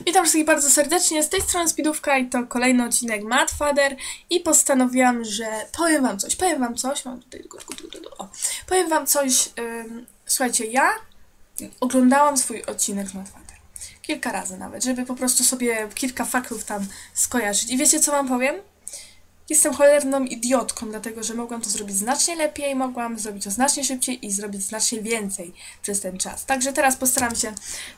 Witam wszystkich bardzo serdecznie, z tej strony Speedówka i to kolejny odcinek Madfather i postanowiłam, że powiem wam coś, powiem wam coś, mam tutaj tylko, o, powiem wam coś, słuchajcie, ja oglądałam swój odcinek z Madfather, kilka razy nawet, żeby po prostu sobie kilka faktów tam skojarzyć. I wiecie co wam powiem? Jestem cholerną idiotką, dlatego że mogłam to zrobić znacznie lepiej, mogłam zrobić to znacznie szybciej i zrobić znacznie więcej przez ten czas. Także teraz postaram się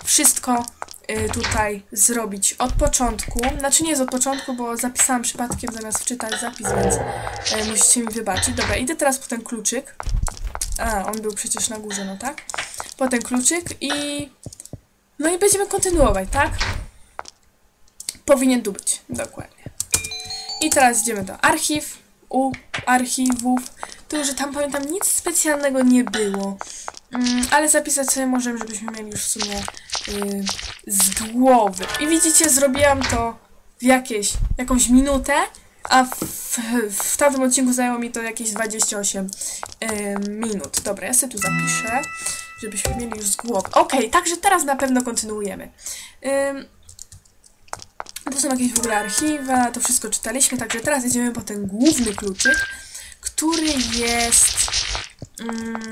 wszystko y, tutaj zrobić od początku. Znaczy nie z od początku, bo zapisałam przypadkiem zamiast wczytać zapis, więc y, musicie mi wybaczyć. Dobra, idę teraz po ten kluczyk. A, on był przecież na górze, no tak? Po ten kluczyk i... No i będziemy kontynuować, tak? Powinien tu być, dokładnie. I teraz idziemy do archiw, u archiwów. Tu, że tam pamiętam nic specjalnego nie było. Mm, ale zapisać sobie możemy, żebyśmy mieli już w sumie yy, z głowy. I widzicie, zrobiłam to w jakieś, jakąś minutę, a w, w, tamtym odcinku zajęło mi to jakieś 28 yy, minut. Dobra, ja sobie tu zapiszę, żebyśmy mieli już z głowy. Okej, okay, także teraz na pewno kontynuujemy. Yy, to są jakieś w ogóle archiwa, to wszystko czytaliśmy, także teraz idziemy po ten główny kluczyk, który jest... Mm,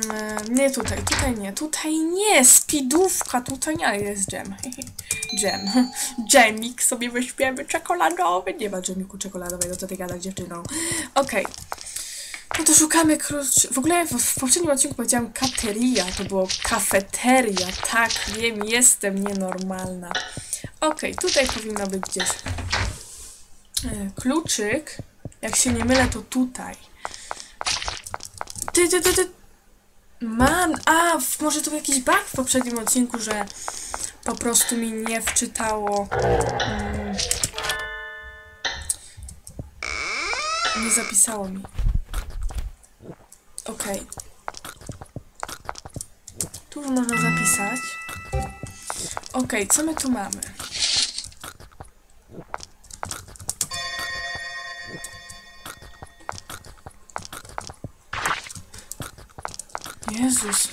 nie tutaj, tutaj nie, tutaj nie, speedówka, tutaj nie, jest dżem. Dżem. Dżemik sobie weźmiemy czekoladowy. Nie ma dżemiku czekoladowego, co ty gadasz dziewczyną. Okej. Okay. No to szukamy klucz. W ogóle w, w poprzednim odcinku powiedziałam kateria, to było kafeteria. Tak, wiem, jestem nienormalna. Okay, tutaj powinno być gdzieś e, kluczyk. Jak się nie mylę, to tutaj. Ty, ty, ty, ty. Mam, a, może to jakiś bug w poprzednim odcinku, że po prostu mi nie wczytało. Mm, nie zapisało mi. Okej. Okay. Tu można zapisać. Okej, okay, co my tu mamy? Jezus.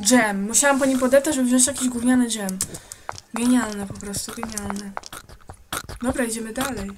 Dżem. Musiałam po nim podeptać, żeby wziąć jakiś gówniany dżem. Genialne po prostu, genialne. Dobra, idziemy dalej.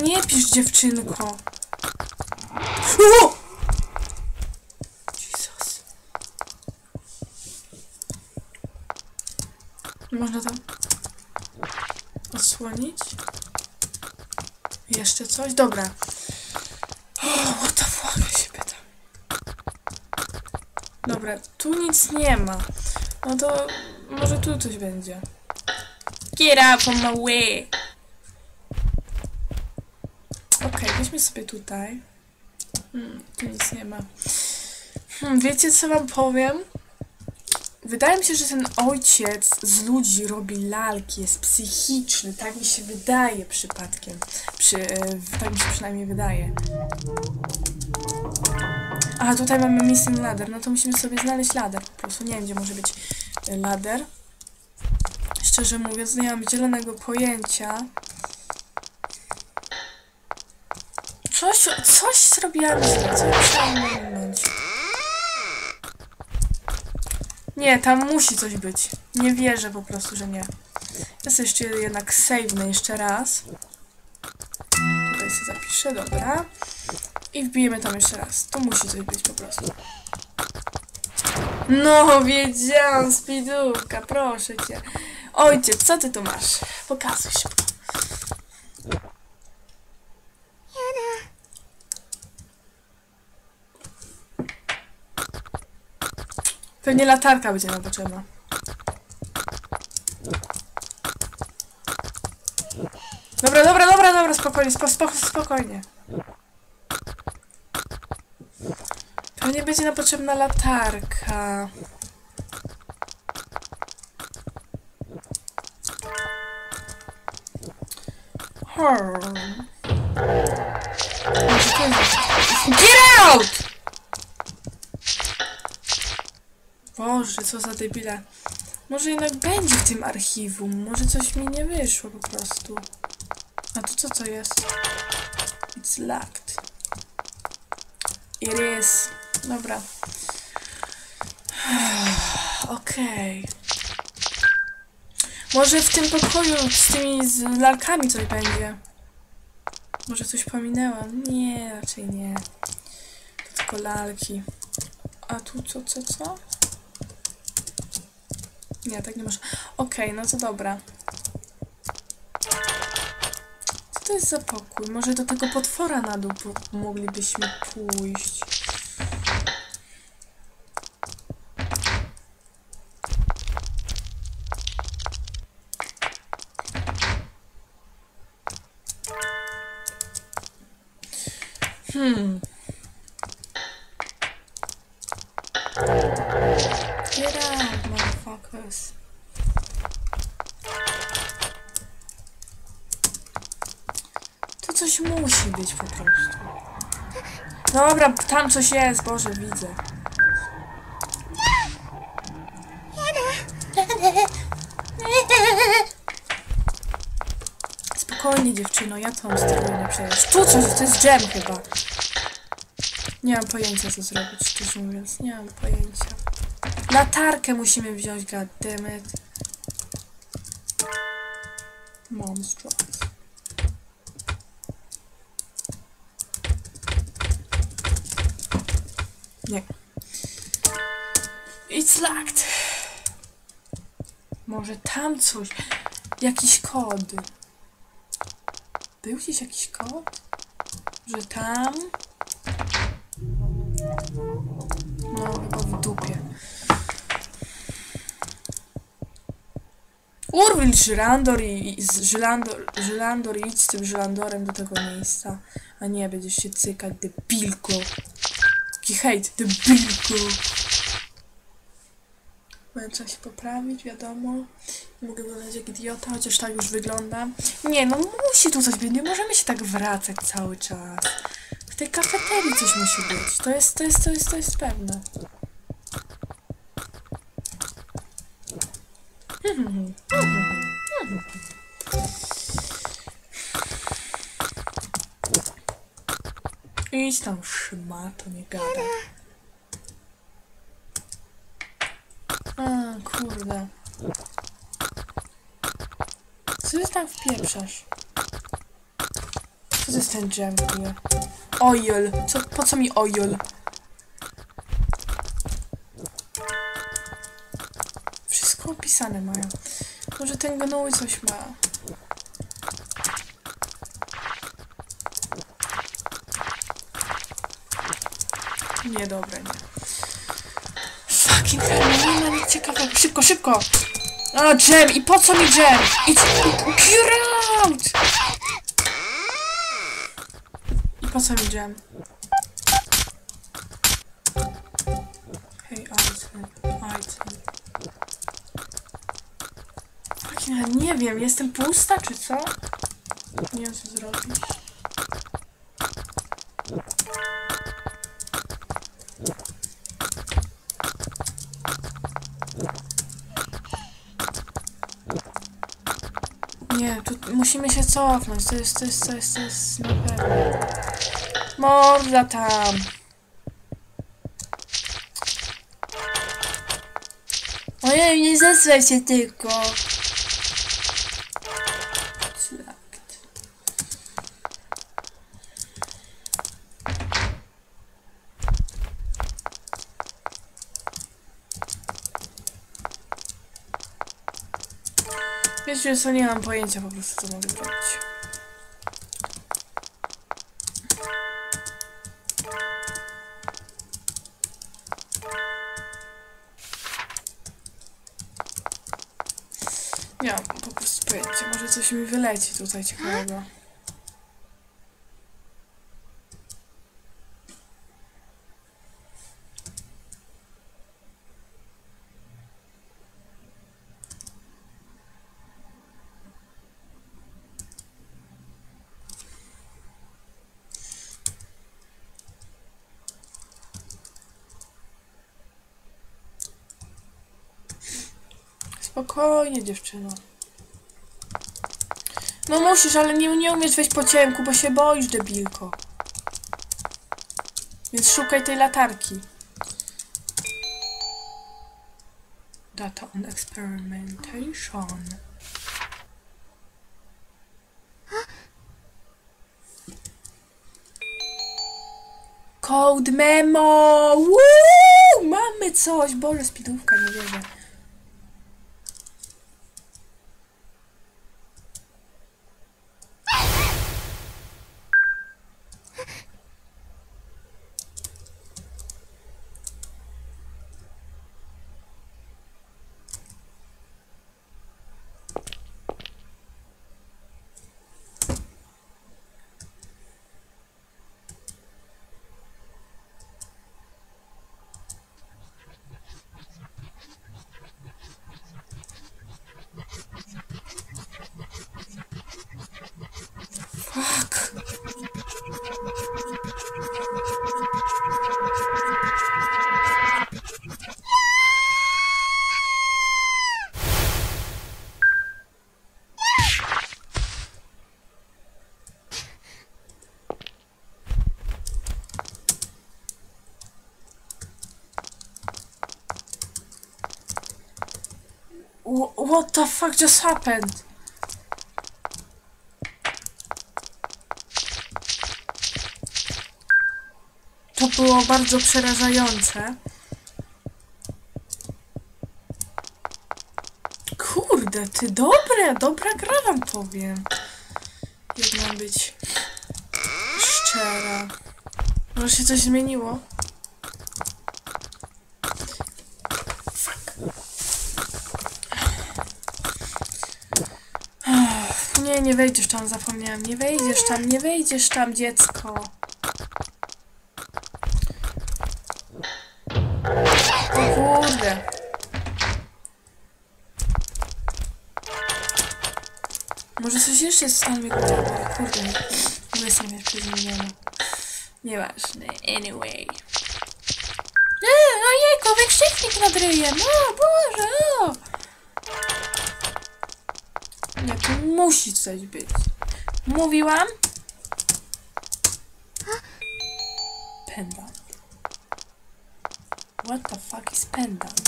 Nie pisz, dziewczynko. O! Jesus. Można tam odsłonić? Jeszcze coś? Dobra. O, what the fuck, ja się pytam. Dobra, tu nic nie ma. No to może tu coś będzie. Get up on my way. Sobie tutaj. Hmm, tu nic nie ma. Hmm, wiecie co wam powiem? Wydaje mi się, że ten ojciec z ludzi robi lalki, jest psychiczny, tak mi się wydaje przypadkiem. Przy, e, tak mi się przynajmniej wydaje. A tutaj mamy missing ladder, no to musimy sobie znaleźć ladder po prostu. Nie wiem, gdzie może być e, ladder. Szczerze mówiąc, nie mam zielonego pojęcia. Coś, coś zrobiłam źle, co. Nie, tam musi coś być. Nie wierzę po prostu, że nie. Ja sobie jeszcze jednak save'nę jeszcze raz. Tutaj sobie zapiszę, dobra. I wbijemy tam jeszcze raz. To musi coś być po prostu. No, wiedziałam, speedówka, proszę cię. Ojciec, co ty tu masz? Pokazuj się. Pewnie latarka będzie nam potrzebna. Dobra, dobra, dobra, dobra, spokojnie, spo, spo, spokojnie. Pewnie będzie nam potrzebna latarka. Hmm. Co za. Może jednak będzie w tym archiwum. Może coś mi nie wyszło po prostu. A to co to jest? It's locked. It is. Dobra. Okej. Może w tym pokoju z tymi z lalkami coś będzie. Może coś pominęłam? Nie, raczej nie. To tylko lalki. A tu co, co, co? Nie, tak nie można. Okej, no to dobra. Co to jest za pokój? Może do tego potwora na dół moglibyśmy pójść. Motherfuckers. To coś musi być po prostu. Dobra, tam coś jest, Boże, widzę. Spokojnie, dziewczyno, ja tam steruję przecież. Tu coś, to jest dżem chyba. Nie mam pojęcia, co zrobić, szczerze mówiąc. Nie mam pojęcia. Latarkę musimy wziąć, goddammit. Mom's. Nie. It's locked. Może tam coś. Jakiś kod. Był gdzieś jakiś kod? Że tam? No, chyba w dupie. Urwil Żylandor i, Żylandor, idź z tym Żylandorem do tego miejsca. A nie, będziesz się cykać, debilko. Taki hejt, debilko. Będę trzeba się poprawić, wiadomo. Nie mogę wyglądać jak idiota, chociaż tak już wyglądam. Nie, no musi tu coś być, nie możemy się tak wracać cały czas. W tej kafeterii coś musi być. To jest, to jest, to jest, to jest pewne. Idź tam szmato, nie gada. A, kurde. Co ty tam wpieprzasz? Co jest ten dżem? Oil. Co, po co mi oil? Opisane mają. Może ten gnój coś ma. Nie, dobra, nie. Fucking hell, nie ma nic ciekawego. Szybko, szybko! A, dżem! I po co mi dżem? Idź... Get out! I po co mi dżem? Hell, nie wiem, jestem pusta, czy co? Nie wiem, co zrobić. Nie, tu musimy się cofnąć. To jest, to jest, to jest, to jest na pewno. Morda tam. Ojej, nie zesraj się tylko. Co, nie mam pojęcia po prostu co mogę zrobić. Nie mam po prostu pojęcia. Może coś mi wyleci tutaj ciekawego. Spokojnie, dziewczyno. No musisz, ale nie, nie umiesz wejść po ciemku, bo się boisz, debilko. Więc szukaj tej latarki. Data on experimentation. Code memo! Woo! Mamy coś! Boże, spidówka, nie wierzę. What the fuck just happened? To było bardzo przerażające. Kurde, ty dobre, dobra gra wam powiem. Jak mam być szczera. Może się coś zmieniło? Fuck. Ech, Nie, wejdziesz tam, zapomniałam. Nie wejdziesz tam, nie wejdziesz tam, dziecko. O kurde. Może coś jeszcze jest w stanie Kurde. Nie jestem jeszcze zmieniona. Nieważne. Anyway. Eee, ojejku, wykrzyknik nad ryjem. O Boże, o. musi coś być. Mówiłam? Pendant. What the fuck is pendant?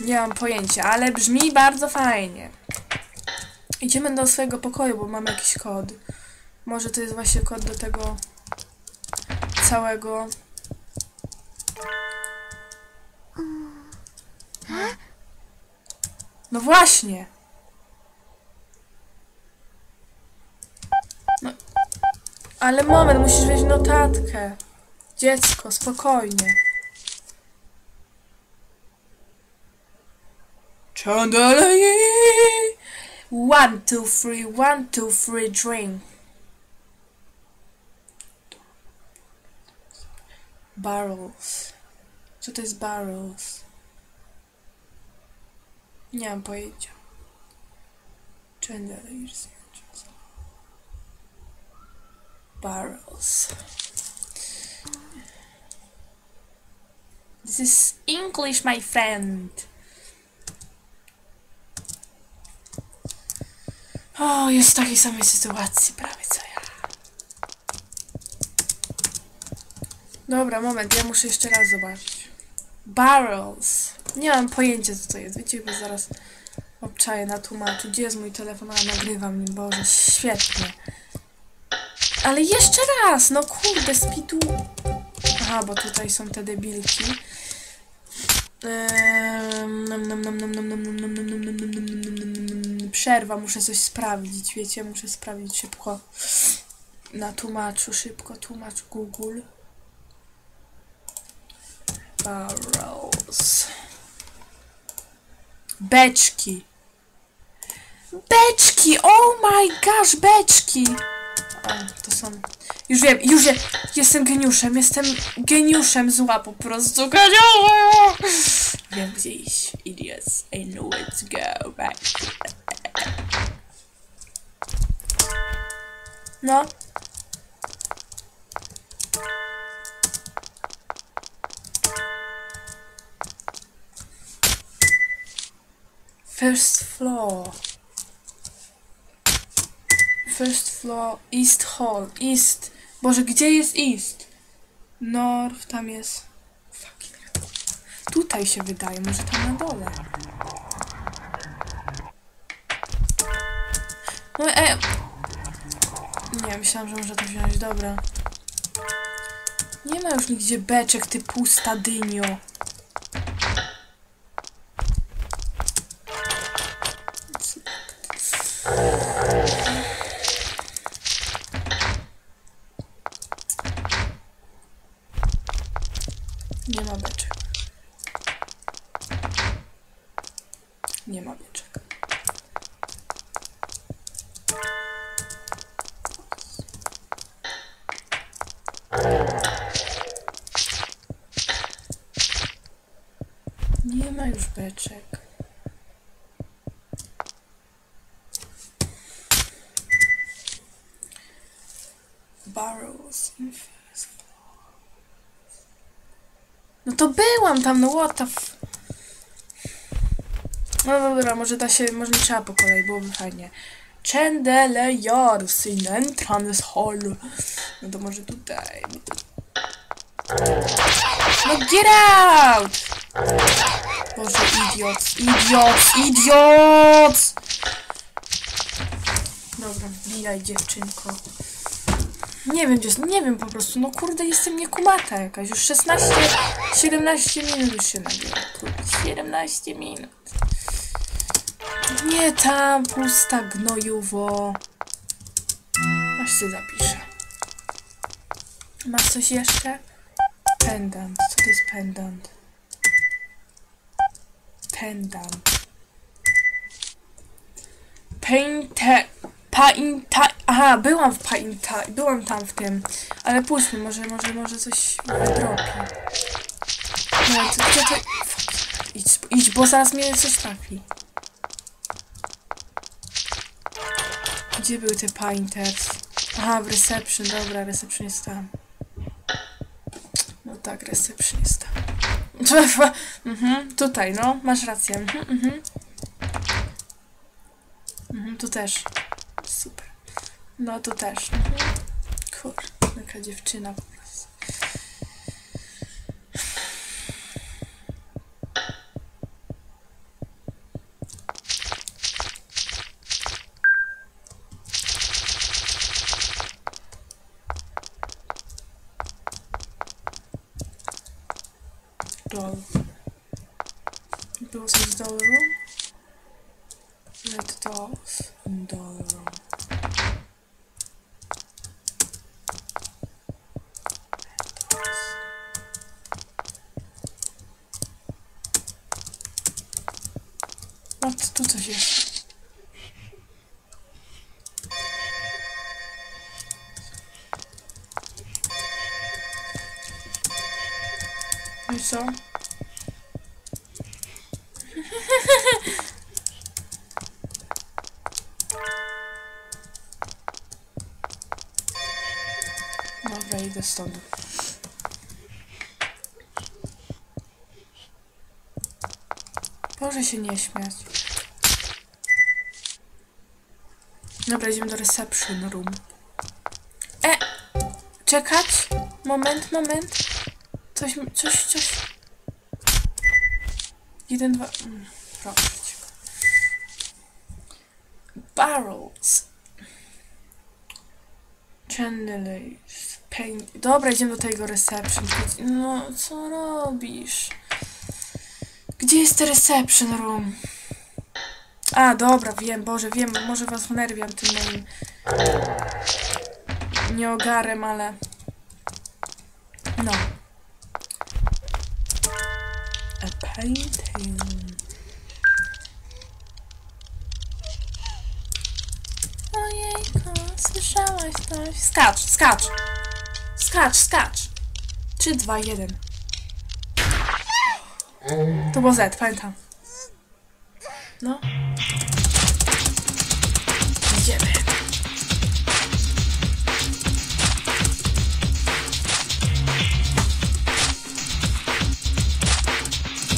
Nie mam pojęcia, ale brzmi bardzo fajnie. Idziemy do swojego pokoju, bo mamy jakiś kod. Może to jest właśnie kod do tego całego. No właśnie. Ale moment, musisz wziąć notatkę. Dziecko, spokojnie. Chandelier. One, two, three, one, two, three, drink. Barrels. Co to jest barrels? Nie mam pojęcia. Chandelier. Barrels. This is English, my friend. O, jest w takiej samej sytuacji prawie co ja. Dobra, moment, ja muszę jeszcze raz zobaczyć. Barrels. Nie mam pojęcia co to jest. Wiecie, bo zaraz obczaję na tłumaczu. Gdzie jest mój telefon? A nagrywam nim, Boże, świetnie. Ale jeszcze raz! No kurde, spitu... Aha, bo tutaj są te debilki. Przerwa, muszę coś sprawdzić, wiecie, muszę sprawdzić szybko. Na tłumaczu, szybko tłumacz Google. Barrels. Beczki. Beczki! Oh my gosh, beczki! A, to są... Już wiem, już wiem. Jestem geniuszem, jestem geniuszem zła po prostu. Geniuszem! Wiem gdzie iść. Idiots. I know where to go. Right. No. First floor. First floor, East Hall, East. Boże, gdzie jest East? North, tam jest. Fucking. Tutaj się wydaje, może tam na dole. No e. Nie, myślałam, że może to wziąć, dobra. Nie ma już nigdzie beczek, ty pusta dynio. Nie ma beczek. Nie ma beczek. Nie ma już beczek. Barrels in first floor. No to byłam tam, no what the f... No dobra, może da się, może nie trzeba po kolei, byłoby fajnie. Chandeliers in entrance hall. No to może tutaj. No get out! Boże, idiots, idiots, idiots! Dobra, wbijaj dziewczynko. Nie wiem, gdzie jest, nie wiem po prostu, no kurde, jestem niekumata jakaś. Już 16, 17 minut już się nagrywa. Kurde, 17 minut. Nie tam, pusta gnojuwo. Aż się zapiszę. Masz coś jeszcze? Pendant. Co to jest pendant? Pendant. Painte... Painta... Aha, byłam w Painta... Byłam tam w tym. Ale pójdźmy, może, może, może coś wydropi. No, to, to... Fuck. Idź, idź, bo zaraz mnie coś trafi. Gdzie były te Painters? Aha, w reception, dobra, reception jest tam. No tak, reception jest tam. mhm, tutaj, no, masz rację. Mhm, mhm. Mhm, tu też. No, tu też. Kurde, jaka dziewczyna co? Dobra, idę stąd. Proszę się nie śmiać. Dobra, idziemy do reception room. E! Czekać? Moment, moment. Coś, coś, coś. Jeden, dwa... Mm, Proszę cię. Barrels. Chandeliers. Paint. Dobra, idziemy do tego reception. No, co robisz? Gdzie jest ten reception room? A, dobra, wiem, Boże, wiem, może was wnerwiam tym moim nieogarem, ale... No. Painting. Ojejku, słyszałaś coś? Skacz, skacz! Skacz, skacz! 3, 2, 1. To było Z, pamiętam. No.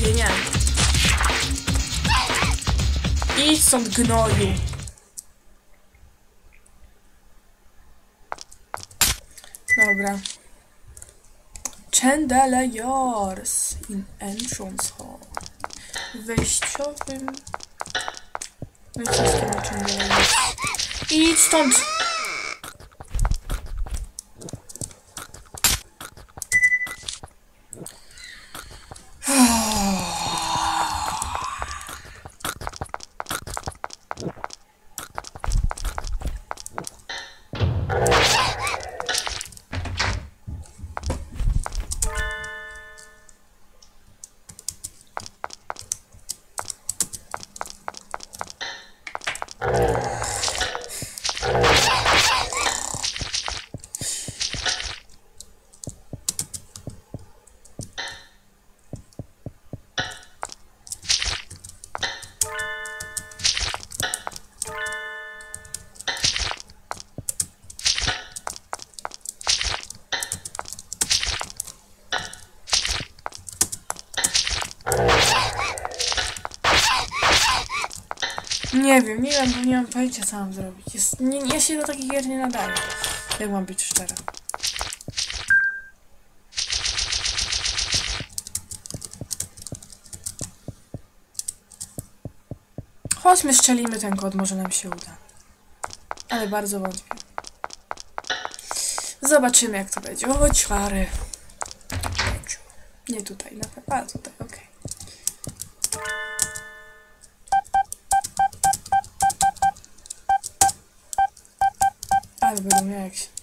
Genialnie. Idź stąd gnoju. Dobra. Chandeliers in entrance hall. Wejściowym... Wejściowym chandeliers. Idź stąd! Pojęcia co mam zrobić. Jest, nie, ja się do takich gier nie nadaję. Jak mam być szczera. Chodźmy, strzelimy ten kod, może nam się uda. Ale bardzo wątpię. Zobaczymy jak to będzie. O, czwary. Nie tutaj, na pewno. A, tutaj, okej. Ale będę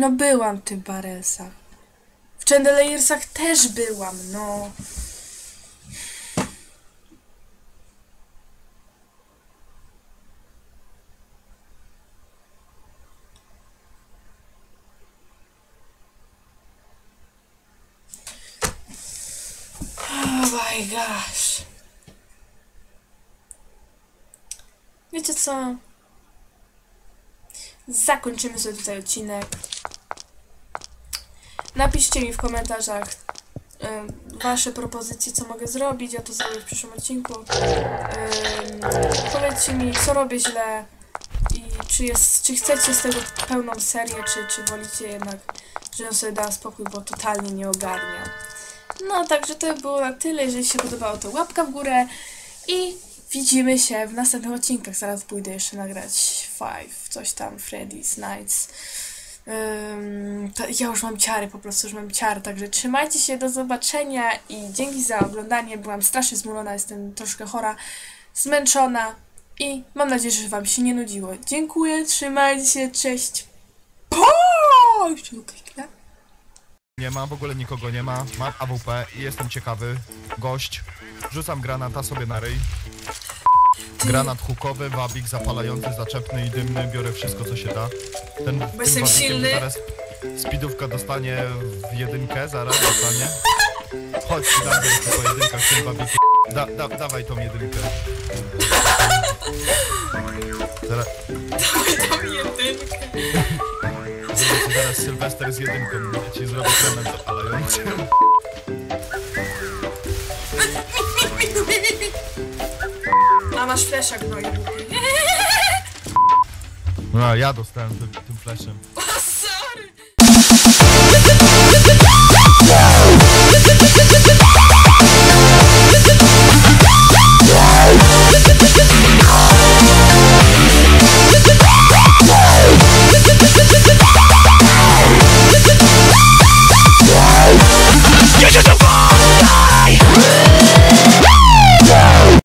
No byłam w tych barelsach. W Chandeliersach też byłam, no. Oh my gosh. Wiecie co? Zakończymy sobie tutaj odcinek. Napiszcie mi w komentarzach wasze propozycje, co mogę zrobić. Ja to zrobię w przyszłym odcinku. Powiedzcie mi, co robię źle i czy, jest, czy chcecie z tego pełną serię, czy, czy wolicie jednak, żebym sobie dała spokój, bo totalnie nie ogarniam. No, także to było na tyle. Jeżeli się podobało, to łapka w górę i widzimy się w następnych odcinkach. Zaraz pójdę jeszcze nagrać Five, coś tam, Freddy's Nights. Ja już mam ciary, po prostu już mam ciary, także trzymajcie się, do zobaczenia i dzięki za oglądanie. Byłam strasznie zmulona, jestem troszkę chora, zmęczona i mam nadzieję, że Wam się nie nudziło. Dziękuję, trzymajcie się, cześć. Po! Jeszcze kliknę. Nie ma, w ogóle nikogo nie ma. Mam AWP i jestem ciekawy. Gość. Rzucam granata sobie na ryj. Granat hukowy, wabik zapalający, zaczepny i dymny. Biorę wszystko, co się da. Ten, tym wabikiem silny. Zaraz speedówka dostanie w jedynkę, zaraz dostanie. Chodź, dam tylko jedynka z tym wabikiem. Da, da, dawaj tą jedynkę. Zaraz, Tam jedynkę. zrobię ci zaraz Sylwester z jedynką. Ja ci zrobię granat zapalający. Masz flesza gnoju. No, ja dostałem tym, tym fleszem.